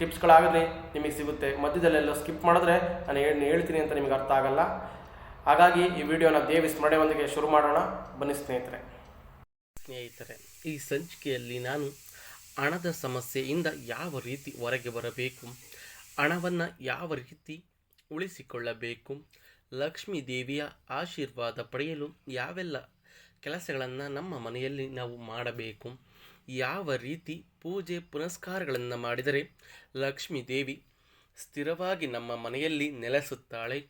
ಟಿಪ್ಸ್ಗಳಾಗಲಿ ನಿಮಗೆ ಸಿಗುತ್ತೆ. ಮಧ್ಯದಲ್ಲೆಲ್ಲ ಸ್ಕಿಪ್ ಮಾಡಿದ್ರೆ ನಾನು ಏನು ಹೇಳ್ತೀನಿ ಅಂತ ನಿಮಗೆ ಅರ್ಥ ಆಗಲ್ಲ. ಹಾಗಾಗಿ ಈ ವಿಡಿಯೋನ ದೇವಿ ಸ್ಮರಣೆಯೊಂದಿಗೆ ಶುರು ಮಾಡೋಣ. ಬನ್ನಿ ಸ್ನೇಹಿತರೆ. ಸ್ನೇಹಿತರೆ, ಈ ಸಂಚಿಕೆಯಲ್ಲಿ ನಾನು ಹಣದ ಸಮಸ್ಯೆಯಿಂದ ಯಾವ ರೀತಿ ಹೊರಗೆ ಬರಬೇಕು, ಹಣವನ್ನು ಯಾವ ರೀತಿ ಉಳಿಸಿಕೊಳ್ಳಬೇಕು, ಲಕ್ಷ್ಮೀ ದೇವಿಯ ಆಶೀರ್ವಾದ ಪಡೆಯಲು ಯಾವೆಲ್ಲ ಕೆಲಸಗಳನ್ನು ನಮ್ಮ ಮನೆಯಲ್ಲಿ ನಾವು ಮಾಡಬೇಕು ಯಾವ ರೀತಿ ಪೂಜೆ ಪುನಸ್ಕಾರಗಳನ್ನು ಮಾಡಿದರೆ ಲಕ್ಷ್ಮೀ ದೇವಿ ಸ್ಥಿರವಾಗಿ ನಮ್ಮ ಮನೆಯಲ್ಲಿ ನೆಲೆಸುತ್ತಾಳೆ?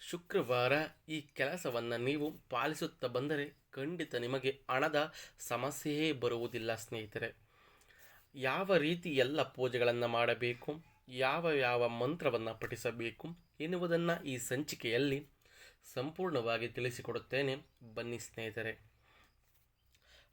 ಶುಕ್ರವಾರ ಈ ಕೆಲಸವನ್ನು ನೀವು ಪಾಲಿಸುತ್ತಾ ಬಂದರೆ ಖಂಡಿತ ನಿಮಗೆ ಹಣದ ಸಮಸ್ಯೆಯೇ ಬರುವುದಿಲ್ಲ ಸ್ನೇಹಿತರೆ. ಯಾವ ರೀತಿ ಎಲ್ಲ ಪೂಜೆಗಳನ್ನು ಮಾಡಬೇಕು? ಯಾವ ಯಾವ ಮಂತ್ರವನ್ನು ಪಠಿಸಬೇಕು? ಎನ್ನುವುದನ್ನು ಈ ಸಂಚಿಕೆಯಲ್ಲಿ ಸಂಪೂರ್ಣವಾಗಿ ತಿಳಿಸಿಕೊಡುತ್ತೇನೆ. ಬನ್ನಿ ಸ್ನೇಹಿತರೆ.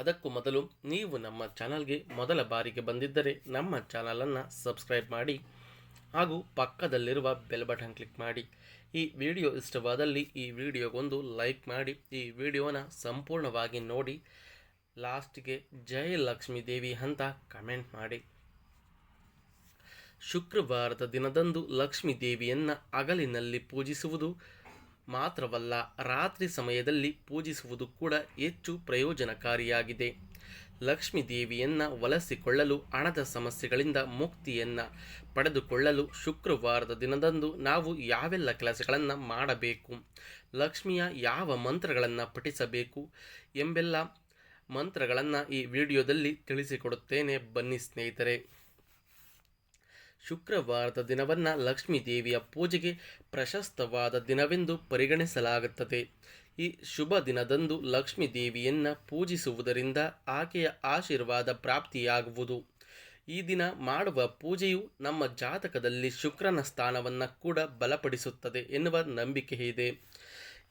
ಅದಕ್ಕೂ ಮೊದಲು ನೀವು ನಮ್ಮ ಚಾನಲ್ಗೆ ಮೊದಲ ಬಾರಿಗೆ ಬಂದಿದ್ದರೆ ನಮ್ಮ ಚಾನಲನ್ನು ಸಬ್ಸ್ಕ್ರೈಬ್ ಮಾಡಿ ಹಾಗೂ ಪಕ್ಕದಲ್ಲಿರುವ ಬೆಲ್ ಬಟನ್ ಕ್ಲಿಕ್ ಮಾಡಿ. ಈ ವಿಡಿಯೋ ಇಷ್ಟವಾದಲ್ಲಿ ಈ ವಿಡಿಯೋಗೊಂದು ಲೈಕ್ ಮಾಡಿ. ಈ ವಿಡಿಯೋನ ಸಂಪೂರ್ಣವಾಗಿ ನೋಡಿ. ಲಾಸ್ಟ್ಗೆ ಜಯ ಲಕ್ಷ್ಮೀ ದೇವಿ ಅಂತ ಕಮೆಂಟ್ ಮಾಡಿ. ಶುಕ್ರವಾರದ ದಿನದಂದು ಲಕ್ಷ್ಮೀ ದೇವಿಯನ್ನು ಅಗಲಿನಲ್ಲಿ ಪೂಜಿಸುವುದು ಮಾತ್ರವಲ್ಲ, ರಾತ್ರಿ ಸಮಯದಲ್ಲಿ ಪೂಜಿಸುವುದು ಕೂಡ ಹೆಚ್ಚು ಪ್ರಯೋಜನಕಾರಿಯಾಗಿದೆ. ಲಕ್ಷ್ಮೀ ದೇವಿಯನ್ನು ವಲಸಿಕೊಳ್ಳಲು, ಹಣದ ಸಮಸ್ಯೆಗಳಿಂದ ಮುಕ್ತಿಯನ್ನು ಪಡೆದುಕೊಳ್ಳಲು ಶುಕ್ರವಾರದ ದಿನದಂದು ನಾವು ಯಾವೆಲ್ಲ ಕೆಲಸಗಳನ್ನು ಮಾಡಬೇಕು? ಲಕ್ಷ್ಮಿಯ ಯಾವ ಮಂತ್ರಗಳನ್ನು ಪಠಿಸಬೇಕು? ಎಂಬೆಲ್ಲ ಮಂತ್ರಗಳನ್ನು ಈ ವಿಡಿಯೋದಲ್ಲಿ ತಿಳಿಸಿಕೊಡುತ್ತೇನೆ. ಬನ್ನಿ ಸ್ನೇಹಿತರೆ. ಶುಕ್ರವಾರದ ದಿನವನ್ನು ಲಕ್ಷ್ಮೀ ದೇವಿಯ ಪೂಜೆಗೆ ಪ್ರಶಸ್ತವಾದ ದಿನವೆಂದು ಪರಿಗಣಿಸಲಾಗುತ್ತದೆ. ಈ ಶುಭ ದಿನದಂದು ಲಕ್ಷ್ಮೀ ದೇವಿಯನ್ನು ಪೂಜಿಸುವುದರಿಂದ ಆಕೆಯ ಆಶೀರ್ವಾದ ಪ್ರಾಪ್ತಿಯಾಗುವುದು. ಈ ದಿನ ಮಾಡುವ ಪೂಜೆಯು ನಮ್ಮ ಜಾತಕದಲ್ಲಿ ಶುಕ್ರನ ಸ್ಥಾನವನ್ನು ಕೂಡ ಬಲಪಡಿಸುತ್ತದೆ ಎನ್ನುವ ನಂಬಿಕೆ ಇದೆ.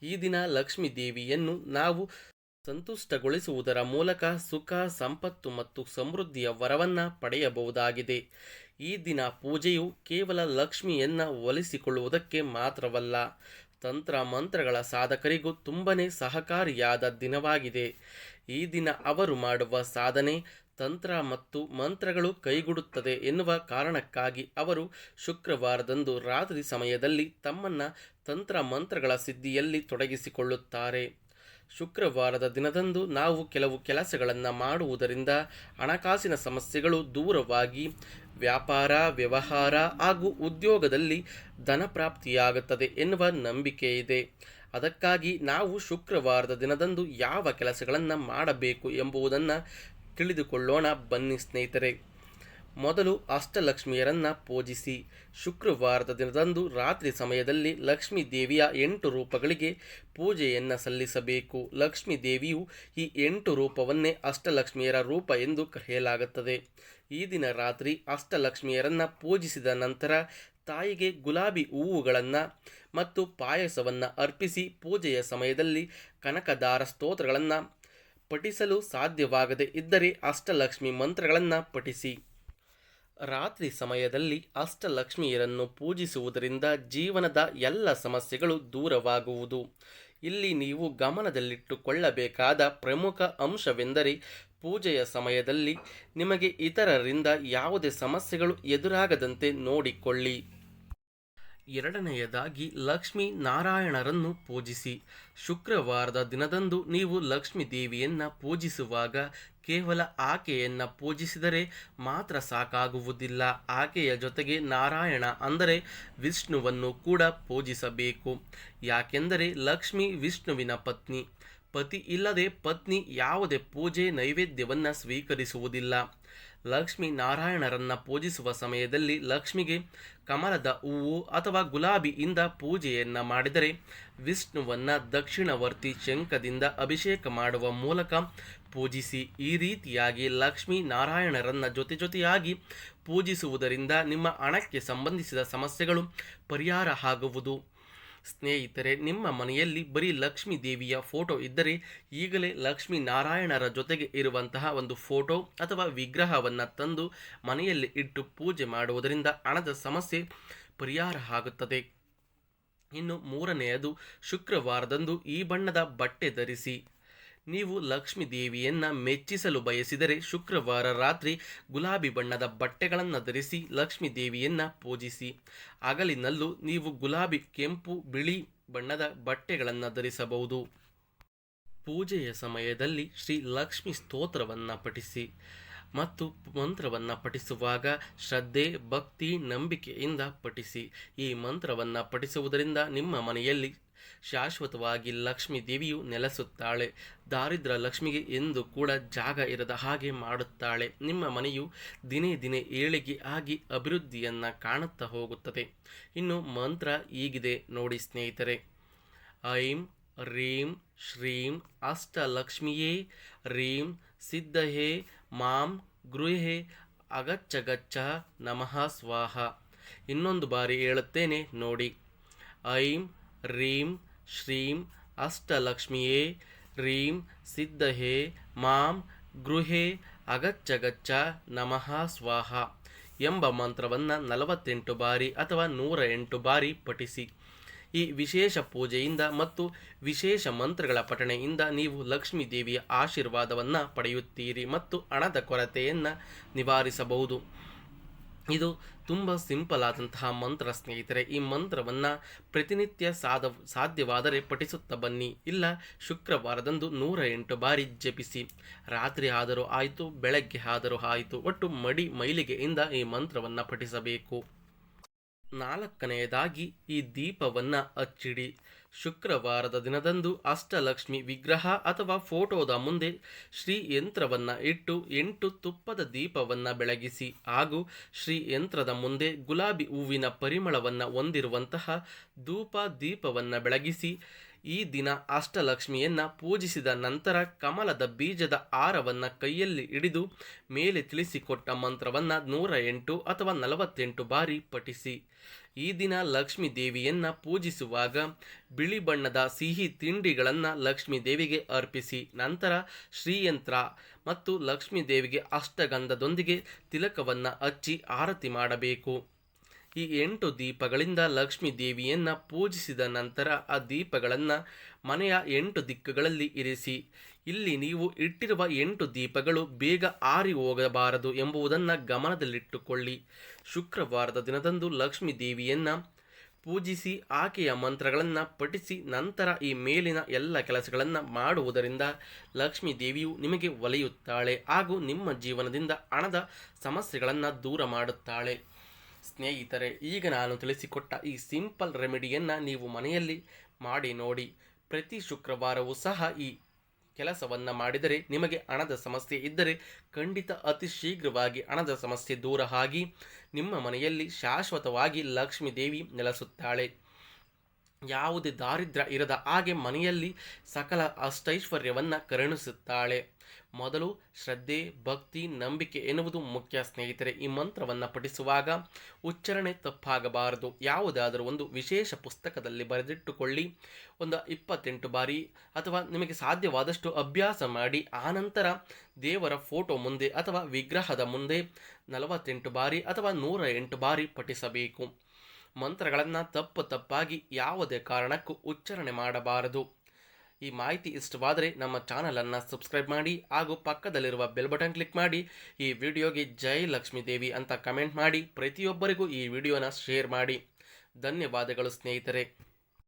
ಈ ದಿನ ಲಕ್ಷ್ಮೀ ದೇವಿಯನ್ನು ನಾವು ಸಂತುಷ್ಟಗೊಳಿಸುವುದರ ಮೂಲಕ ಸುಖ, ಸಂಪತ್ತು ಮತ್ತು ಸಮೃದ್ಧಿಯ ವರವನ್ನು ಪಡೆಯಬಹುದಾಗಿದೆ. ಈ ದಿನ ಪೂಜೆಯು ಕೇವಲ ಲಕ್ಷ್ಮಿಯನ್ನು ಒಲಿಸಿಕೊಳ್ಳುವುದಕ್ಕೆ ಮಾತ್ರವಲ್ಲ, ತಂತ್ರ ಮಂತ್ರಗಳ ಸಾಧಕರಿಗೂ ತುಂಬನೇ ಸಹಕಾರಿಯಾದ ದಿನವಾಗಿದೆ. ಈ ದಿನ ಅವರು ಮಾಡುವ ಸಾಧನೆ ತಂತ್ರ ಮತ್ತು ಮಂತ್ರಗಳು ಕೈಗೂಡುತ್ತದೆ ಎನ್ನುವ ಕಾರಣಕ್ಕಾಗಿ ಅವರು ಶುಕ್ರವಾರದಂದು ರಾತ್ರಿ ಸಮಯದಲ್ಲಿ ತಮ್ಮನ್ನು ತಂತ್ರ ಮಂತ್ರಗಳ ಸಿದ್ಧಿಯಲ್ಲಿ ತೊಡಗಿಸಿಕೊಳ್ಳುತ್ತಾರೆ. ಶುಕ್ರವಾರದ ದಿನದಂದು ನಾವು ಕೆಲವು ಕೆಲಸಗಳನ್ನು ಮಾಡುವುದರಿಂದ ಹಣಕಾಸಿನ ಸಮಸ್ಯೆಗಳು ದೂರವಾಗಿ ವ್ಯಾಪಾರ, ವ್ಯವಹಾರ ಹಾಗೂ ಉದ್ಯೋಗದಲ್ಲಿ ಧನ ಪ್ರಾಪ್ತಿಯಾಗುತ್ತದೆ ಎನ್ನುವ ನಂಬಿಕೆ ಇದೆ. ಅದಕ್ಕಾಗಿ ನಾವು ಶುಕ್ರವಾರದ ದಿನದಂದು ಯಾವ ಕೆಲಸಗಳನ್ನು ಮಾಡಬೇಕು ಎಂಬುದನ್ನು ತಿಳಿದುಕೊಳ್ಳೋಣ ಬನ್ನಿ ಸ್ನೇಹಿತರೆ. ಮೊದಲು ಅಷ್ಟಲಕ್ಷ್ಮಿಯರನ್ನು ಪೂಜಿಸಿ. ಶುಕ್ರವಾರದ ದಿನದಂದು ರಾತ್ರಿ ಸಮಯದಲ್ಲಿ ಲಕ್ಷ್ಮೀ ದೇವಿಯ ಎಂಟು ರೂಪಗಳಿಗೆ ಪೂಜೆಯನ್ನು ಸಲ್ಲಿಸಬೇಕು. ಲಕ್ಷ್ಮೀ ದೇವಿಯು ಈ ಎಂಟು ರೂಪವನ್ನೇ ಅಷ್ಟಲಕ್ಷ್ಮಿಯರ ರೂಪ ಎಂದು ಕರೆಯಲಾಗುತ್ತದೆ. ಈ ದಿನ ರಾತ್ರಿ ಅಷ್ಟಲಕ್ಷ್ಮಿಯರನ್ನು ಪೂಜಿಸಿದ ನಂತರ ತಾಯಿಗೆ ಗುಲಾಬಿ ಹೂವುಗಳನ್ನು ಮತ್ತು ಪಾಯಸವನ್ನು ಅರ್ಪಿಸಿ ಪೂಜೆಯ ಸಮಯದಲ್ಲಿ ಕನಕದಾರ ಸ್ತೋತ್ರಗಳನ್ನು ಪಠಿಸಲು ಸಾಧ್ಯವಾಗದೆ ಇದ್ದರೆ ಅಷ್ಟಲಕ್ಷ್ಮಿ ಮಂತ್ರಗಳನ್ನು ಪಠಿಸಿ. ರಾತ್ರಿ ಸಮಯದಲ್ಲಿ ಅಷ್ಟಲಕ್ಷ್ಮಿಯರನ್ನು ಪೂಜಿಸುವುದರಿಂದ ಜೀವನದ ಎಲ್ಲ ಸಮಸ್ಯೆಗಳು ದೂರವಾಗುವುದು. ಇಲ್ಲಿ ನೀವು ಗಮನದಲ್ಲಿಟ್ಟುಕೊಳ್ಳಬೇಕಾದ ಪ್ರಮುಖ ಅಂಶವೆಂದರೆ ಪೂಜೆಯ ಸಮಯದಲ್ಲಿ ನಿಮಗೆ ಇತರರಿಂದ ಯಾವುದೇ ಸಮಸ್ಯೆಗಳು ಎದುರಾಗದಂತೆ ನೋಡಿಕೊಳ್ಳಿ. ಎರಡನೆಯದಾಗಿ, ಲಕ್ಷ್ಮೀ ನಾರಾಯಣರನ್ನು ಪೂಜಿಸಿ. ಶುಕ್ರವಾರದ ದಿನದಂದು ನೀವು ಲಕ್ಷ್ಮೀ ದೇವಿಯನ್ನು ಪೂಜಿಸುವಾಗ ಕೇವಲ ಆಕೆಯನ್ನು ಪೂಜಿಸಿದರೆ ಮಾತ್ರ ಸಾಕಾಗುವುದಿಲ್ಲ. ಆಕೆಯ ಜೊತೆಗೆ ನಾರಾಯಣ ಅಂದರೆ ವಿಷ್ಣುವನ್ನು ಕೂಡ ಪೂಜಿಸಬೇಕು. ಯಾಕೆಂದರೆ ಲಕ್ಷ್ಮಿ ವಿಷ್ಣುವಿನ ಪತ್ನಿ. ಪತಿ ಇಲ್ಲದೆ ಪತ್ನಿ ಯಾವುದೇ ಪೂಜೆ ನೈವೇದ್ಯವನ್ನು ಸ್ವೀಕರಿಸುವುದಿಲ್ಲ. ಲಕ್ಷ್ಮಿ ನಾರಾಯಣರನ್ನ ಪೂಜಿಸುವ ಸಮಯದಲ್ಲಿ ಲಕ್ಷ್ಮಿಗೆ ಕಮಲದ ಹೂವು ಅಥವಾ ಗುಲಾಬಿಯಿಂದ ಪೂಜೆಯನ್ನ ಮಾಡಿದರೆ ವಿಷ್ಣುವನ್ನ ದಕ್ಷಿಣವರ್ತಿ ಶಂಖದಿಂದ ಅಭಿಷೇಕ ಮಾಡುವ ಮೂಲಕ ಪೂಜಿಸಿ ಈ ರೀತಿಯಾಗಿ ಲಕ್ಷ್ಮಿ ನಾರಾಯಣರನ್ನ ಜೊತೆ ಜೊತೆಯಾಗಿ ಪೂಜಿಸುವುದರಿಂದ ನಿಮ್ಮ ಹಣಕ್ಕೆ ಸಂಬಂಧಿಸಿದ ಸಮಸ್ಯೆಗಳು ಪರಿಹಾರ ಆಗುವುದು. ಸ್ನೇಹಿತರೆ, ನಿಮ್ಮ ಮನೆಯಲ್ಲಿ ಬರೀ ಲಕ್ಷ್ಮೀ ದೇವಿಯ ಫೋಟೋ ಇದ್ದರೆ ಈಗಲೇ ಲಕ್ಷ್ಮೀ ನಾರಾಯಣರ ಜೊತೆಗೆ ಇರುವಂತಹ ಒಂದು ಫೋಟೋ ಅಥವಾ ವಿಗ್ರಹವನ್ನು ತಂದು ಮನೆಯಲ್ಲಿ ಇಟ್ಟು ಪೂಜೆ ಮಾಡುವುದರಿಂದ ಹಣದ ಸಮಸ್ಯೆ ಪರಿಹಾರ ಆಗುತ್ತದೆ. ಇನ್ನು ಮೂರನೆಯದು, ಶುಕ್ರವಾರದಂದು ಈ ಬಣ್ಣದ ಬಟ್ಟೆ ಧರಿಸಿ. ನೀವು ಲಕ್ಷ್ಮಿ ದೇವಿಯನ್ನ ಮೆಚ್ಚಿಸಲು ಬಯಸಿದರೆ ಶುಕ್ರವಾರ ರಾತ್ರಿ ಗುಲಾಬಿ ಬಣ್ಣದ ಬಟ್ಟೆಗಳನ್ನು ಧರಿಸಿ ಲಕ್ಷ್ಮೀ ದೇವಿಯನ್ನ ಪೂಜಿಸಿ. ಹಗಲಿನಲ್ಲೂ ನೀವು ಗುಲಾಬಿ ಕೆಂಪು, ಬಿಳಿ ಬಣ್ಣದ ಬಟ್ಟೆಗಳನ್ನು ಧರಿಸಬಹುದು ಪೂಜೆಯ ಸಮಯದಲ್ಲಿ ಶ್ರೀ ಲಕ್ಷ್ಮಿ ಸ್ತೋತ್ರವನ್ನು ಪಠಿಸಿ. ಮತ್ತು ಮಂತ್ರವನ್ನು ಪಠಿಸುವಾಗ ಶ್ರದ್ಧೆ, ಭಕ್ತಿ, ನಂಬಿಕೆಯಿಂದ ಪಠಿಸಿ. ಈ ಮಂತ್ರವನ್ನು ಪಠಿಸುವುದರಿಂದ ನಿಮ್ಮ ಮನೆಯಲ್ಲಿ ಶಾಶ್ವತವಾಗಿ ಲಕ್ಷ್ಮೀ ದೇವಿಯು ನೆಲೆಸುತ್ತಾಳೆ. ದಾರಿದ್ರ ಲಕ್ಷ್ಮಿಗೆ ಎಂದು ಕೂಡ ಜಾಗ ಇರದ ಹಾಗೆ ಮಾಡುತ್ತಾಳೆ. ನಿಮ್ಮ ಮನೆಯು ದಿನೇ ದಿನೇ ಏಳಿಗೆ ಆಗಿ ಅಭಿವೃದ್ಧಿಯನ್ನು ಕಾಣುತ್ತಾ ಹೋಗುತ್ತದೆ. ಇನ್ನು ಮಂತ್ರ ಹೀಗಿದೆ ನೋಡಿ ಸ್ನೇಹಿತರೆ. ಐಂ ರೀಂ ಶ್ರೀಂ ಅಷ್ಟಲಕ್ಷ್ಮಿಯೇ ರೀಂ ಸಿದ್ಧಹೇ ಮಾಂ ಗೃಹೇ ಅಗಚ್ಚ ಗಚ್ಚ ನಮಃ ಸ್ವಾಹ. ಇನ್ನೊಂದು ಬಾರಿ ಹೇಳುತ್ತೇನೆ ನೋಡಿ. ಐಂ ರೀಂ ಶ್ರೀಂ ಅಷ್ಟಲಕ್ಷ್ಮಿಯೇ, ರೀಂ ಸಿದ್ಧಹೇ, ಮಾಂ ಗೃಹೇ ಅಗಚ್ಚ ಗಚ್ಚ ನಮಃ ಸ್ವಾಹ ಎಂಬ ಮಂತ್ರವನ್ನು ನಲವತ್ತೆಂಟು ಬಾರಿ ಅಥವಾ ನೂರ ಎಂಟು ಬಾರಿ ಪಠಿಸಿ. ಈ ವಿಶೇಷ ಪೂಜೆಯಿಂದ ಮತ್ತು ವಿಶೇಷ ಮಂತ್ರಗಳ ಪಠಣೆಯಿಂದ ನೀವು ಲಕ್ಷ್ಮೀ ದೇವಿಯ ಆಶೀರ್ವಾದವನ್ನು ಪಡೆಯುತ್ತೀರಿ ಮತ್ತು ಹಣದ ಕೊರತೆಯನ್ನು ನಿವಾರಿಸಬಹುದು. ಇದು ತುಂಬ ಸಿಂಪಲ್ ಆದಂತಹ ಮಂತ್ರ ಸ್ನೇಹಿತರೆ. ಈ ಮಂತ್ರವನ್ನು ಪ್ರತಿನಿತ್ಯ ಸಾಧ ಸಾಧ್ಯವಾದರೆ ಪಠಿಸುತ್ತಾ ಬನ್ನಿ. ಇಲ್ಲ, ಶುಕ್ರವಾರದಂದು ನೂರ ಎಂಟು ಬಾರಿ ಜಪಿಸಿ. ರಾತ್ರಿ ಆದರೂ ಆಯಿತು, ಬೆಳಗ್ಗೆ ಆದರೂ ಆಯಿತು. ಒಟ್ಟು ಮಡಿ ಮೈಲಿಗೆಯಿಂದ ಈ ಮಂತ್ರವನ್ನು ಪಠಿಸಬೇಕು. ನಾಲ್ಕನೆಯದಾಗಿ ಈ ದೀಪವನ್ನು ಹಚ್ಚಿಡಿ. ಶುಕ್ರವಾರದ ದಿನದಂದು ಅಷ್ಟಲಕ್ಷ್ಮಿ ವಿಗ್ರಹ ಅಥವಾ ಫೋಟೋದ ಮುಂದೆ ಶ್ರೀ ಯಂತ್ರವನ್ನು ಇಟ್ಟು ಎಂಟು ತುಪ್ಪದ ದೀಪವನ್ನು ಬೆಳಗಿಸಿ. ಹಾಗೂ ಶ್ರೀ ಯಂತ್ರದ ಮುಂದೆ ಗುಲಾಬಿ ಹೂವಿನ ಪರಿಮಳವನ್ನು ಹೊಂದಿರುವಂತಹ ಧೂಪ ದೀಪವನ್ನು ಬೆಳಗಿಸಿ. ಈ ದಿನ ಅಷ್ಟಲಕ್ಷ್ಮಿಯನ್ನು ಪೂಜಿಸಿದ ನಂತರ ಕಮಲದ ಬೀಜದ ಹಾರವನ್ನು ಕೈಯಲ್ಲಿ ಹಿಡಿದು ಮೇಲೆ ತಿಳಿಸಿಕೊಟ್ಟ ಮಂತ್ರವನ್ನು ನೂರ ಎಂಟು ಅಥವಾ ನಲವತ್ತೆಂಟು ಬಾರಿ ಪಠಿಸಿ. ಈ ದಿನ ಲಕ್ಷ್ಮೀ ದೇವಿಯನ್ನ ಪೂಜಿಸುವಾಗ ಬಿಳಿ ಬಣ್ಣದ ಸಿಹಿ ತಿಂಡಿಗಳನ್ನು ಲಕ್ಷ್ಮೀ ದೇವಿಗೆ ಅರ್ಪಿಸಿ, ನಂತರ ಶ್ರೀಯಂತ್ರ ಮತ್ತು ಲಕ್ಷ್ಮೀ ದೇವಿಗೆ ಅಷ್ಟಗಂಧದೊಂದಿಗೆ ತಿಲಕವನ್ನು ಹಚ್ಚಿ ಆರತಿ ಮಾಡಬೇಕು. ಈ ಎಂಟು ದೀಪಗಳಿಂದ ಲಕ್ಷ್ಮೀ ದೇವಿಯನ್ನ ಪೂಜಿಸಿದ ನಂತರ ಆ ದೀಪಗಳನ್ನು ಮನೆಯ ಎಂಟು ದಿಕ್ಕುಗಳಲ್ಲಿ ಇರಿಸಿ. ಇಲ್ಲಿ ನೀವು ಇಟ್ಟಿರುವ ಎಂಟು ದೀಪಗಳು ಬೇಗ ಆರಿ ಹೋಗಬಾರದು ಎಂಬುದನ್ನು ಗಮನದಲ್ಲಿಟ್ಟುಕೊಳ್ಳಿ. ಶುಕ್ರವಾರದ ದಿನದಂದು ಲಕ್ಷ್ಮೀ ದೇವಿಯನ್ನು ಪೂಜಿಸಿ ಆಕೆಯ ಮಂತ್ರಗಳನ್ನು ಪಠಿಸಿ ನಂತರ ಈ ಮೇಲಿನ ಎಲ್ಲ ಕೆಲಸಗಳನ್ನು ಮಾಡುವುದರಿಂದ ಲಕ್ಷ್ಮೀ ದೇವಿಯು ನಿಮಗೆ ಒಲೆಯುತ್ತಾಳೆ ಹಾಗೂ ನಿಮ್ಮ ಜೀವನದಿಂದ ಹಣದ ಸಮಸ್ಯೆಗಳನ್ನು ದೂರ ಮಾಡುತ್ತಾಳೆ. ಸ್ನೇಹಿತರೆ, ಈಗ ನಾನು ತಿಳಿಸಿಕೊಟ್ಟ ಈ ಸಿಂಪಲ್ ರೆಮಿಡಿಯನ್ನು ನೀವು ಮನೆಯಲ್ಲಿ ಮಾಡಿ ನೋಡಿ. ಪ್ರತಿ ಶುಕ್ರವಾರವೂ ಸಹ ಈ ಕೆಲಸವನ್ನು ಮಾಡಿದರೆ ನಿಮಗೆ ಹಣದ ಸಮಸ್ಯೆ ಇದ್ದರೆ ಖಂಡಿತ ಅತಿ ಶೀಘ್ರವಾಗಿ ಹಣದ ಸಮಸ್ಯೆ ದೂರ ಆಗಿ ನಿಮ್ಮ ಮನೆಯಲ್ಲಿ ಶಾಶ್ವತವಾಗಿ ಲಕ್ಷ್ಮೀ ದೇವಿ ನೆಲೆಸುತ್ತಾಳೆ. ಯಾವುದೇ ದಾರಿದ್ರ್ಯ ಇರದ ಹಾಗೆ ಮನೆಯಲ್ಲಿ ಸಕಲ ಅಷ್ಟೈಶ್ವರ್ಯವನ್ನು ಕರುಣಿಸುತ್ತಾಳೆ. ಮೊದಲು ಶ್ರದ್ಧೆ, ಭಕ್ತಿ, ನಂಬಿಕೆ ಎನ್ನುವುದು ಮುಖ್ಯ ಸ್ನೇಹಿತರೆ. ಈ ಮಂತ್ರವನ್ನು ಪಠಿಸುವಾಗ ಉಚ್ಚಾರಣೆ ತಪ್ಪಾಗಬಾರದು. ಯಾವುದಾದರೂ ಒಂದು ವಿಶೇಷ ಪುಸ್ತಕದಲ್ಲಿ ಬರೆದಿಟ್ಟುಕೊಳ್ಳಿ. ಒಂದು ಇಪ್ಪತ್ತೆಂಟು ಬಾರಿ ಅಥವಾ ನಿಮಗೆ ಸಾಧ್ಯವಾದಷ್ಟು ಅಭ್ಯಾಸ ಮಾಡಿ, ಆನಂತರ ದೇವರ ಫೋಟೋ ಮುಂದೆ ಅಥವಾ ವಿಗ್ರಹದ ಮುಂದೆ ನಲವತ್ತೆಂಟು ಬಾರಿ ಅಥವಾ ನೂರ ಎಂಟು ಬಾರಿ ಪಠಿಸಬೇಕು. ಮಂತ್ರಗಳನ್ನು ತಪ್ಪು ತಪ್ಪಾಗಿ ಯಾವುದೇ ಕಾರಣಕ್ಕೂ ಉಚ್ಚಾರಣೆ ಮಾಡಬಾರದು. ಈ ಮಾಹಿತಿ ಇಷ್ಟವಾದರೆ ನಮ್ಮ ಚಾನಲನ್ನು ಸಬ್ಸ್ಕ್ರೈಬ್ ಮಾಡಿ ಹಾಗೂ ಪಕ್ಕದಲ್ಲಿರುವ ಬೆಲ್ ಬಟನ್ ಕ್ಲಿಕ್ ಮಾಡಿ, ಈ ವಿಡಿಯೋಗೆ ಜೈ ಲಕ್ಷ್ಮೀ ದೇವಿ ಅಂತ ಕಮೆಂಟ್ ಮಾಡಿ, ಪ್ರತಿಯೊಬ್ಬರಿಗೂ ಈ ವಿಡಿಯೋನ ಶೇರ್ ಮಾಡಿ. ಧನ್ಯವಾದಗಳು ಸ್ನೇಹಿತರೆ.